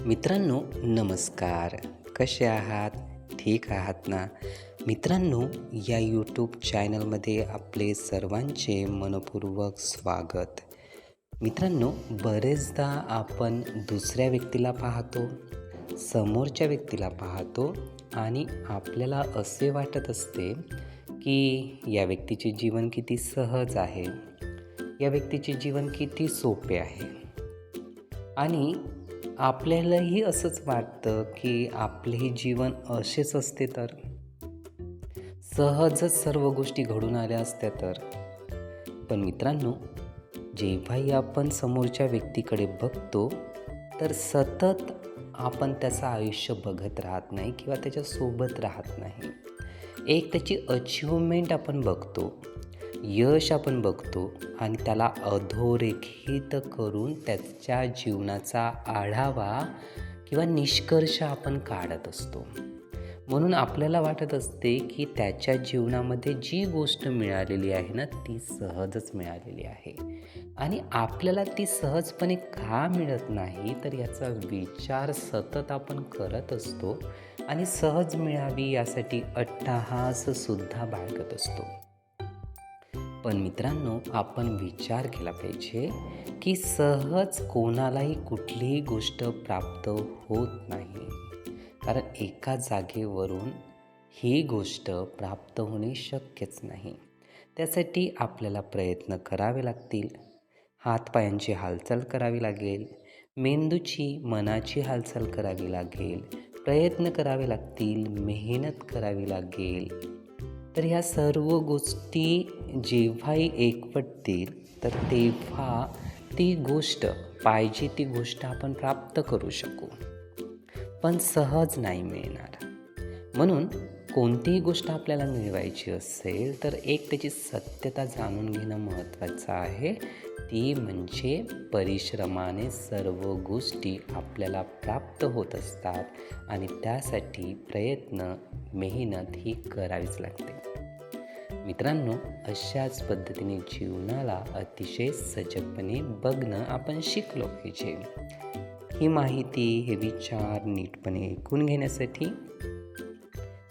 मित्रांनो नमस्कार. कसे आहात? ठीक आहात ना? मित्रांनो या यूट्यूब चॅनलमध्ये आपले सर्वांचे मनपूर्वक स्वागत. मित्रांनो बरेचदा आपण दुसऱ्या व्यक्तीला पाहतो समोरच्या व्यक्तीला पाहतो आणि आपल्याला असे वाटत असते की या व्यक्तीचे जीवन किती सहज आहे या व्यक्तीचे जीवन किती सोपे आहे. आणि आपल्यालाही असंच वाटतं की आपलेही जीवन असेच असते तर? सहजच सर्व गोष्टी घडून आल्या असत्या तर? पण मित्रांनो जेव्हाही आपण समोरच्या व्यक्तीकडे बघतो तर सतत आपण त्याचं आयुष्य बघत राहत नाही किंवा त्याच्यासोबत राहत नाही. एक त्याची अचिव्हमेंट आपण बघतो. यश आपण बघतो आणि त्याला अधोरेखित करून त्याच्या जीवनाचा आढावा किंवा निष्कर्ष आपण काढत असतो. म्हणून आपल्याला वाटत असते की त्याच्या जीवनामध्ये जी गोष्ट मिळालेली आहे ना ती सहजच मिळालेली आहे. आणि आपल्याला ती सहजपणे का मिळत नाही तर याचा विचार सतत आपण करत असतो आणि सहज मिळावी यासाठी अट्टहाससुद्धा बाळगत असतो. पण मित्रांनो आपण विचार केला पाहिजे की सहज कोणालाही कुठलीही गोष्ट प्राप्त होत नाही. कारण एका जागेवरून ही गोष्ट प्राप्त होणे शक्यच नाही. त्यासाठी आपल्याला प्रयत्न करावे लागतील. हातपायांची हालचाल करावी लागेल. मेंदूची मनाची हालचाल करावी लागेल. प्रयत्न करावे लागतील. मेहनत करावी लागेल. तर ह्या सर्व गोष्टी जेव्हाही एकवटतील तर तेव्हा ती गोष्ट पाहिजे ती गोष्ट आपण प्राप्त करू शकू. पण सहज नाही मिळणार. म्हणून कोणतीही गोष्ट आपल्याला मिळवायची असेल तर एक त्याची सत्यता जाणून घेणं महत्त्वाचं आहे. ती म्हणजे परिश्रमाने सर्व गोष्टी आपल्याला प्राप्त होत असतात आणि त्यासाठी प्रयत्न मेहनत ही करावीच लागते. मित्रांनो अशाच पद्धतीने जीवनाला अतिशय सजगपणे बघणं आपण शिकलो पाहिजे. ही माहिती हे विचार नीटपणे ऐकून घेण्यासाठी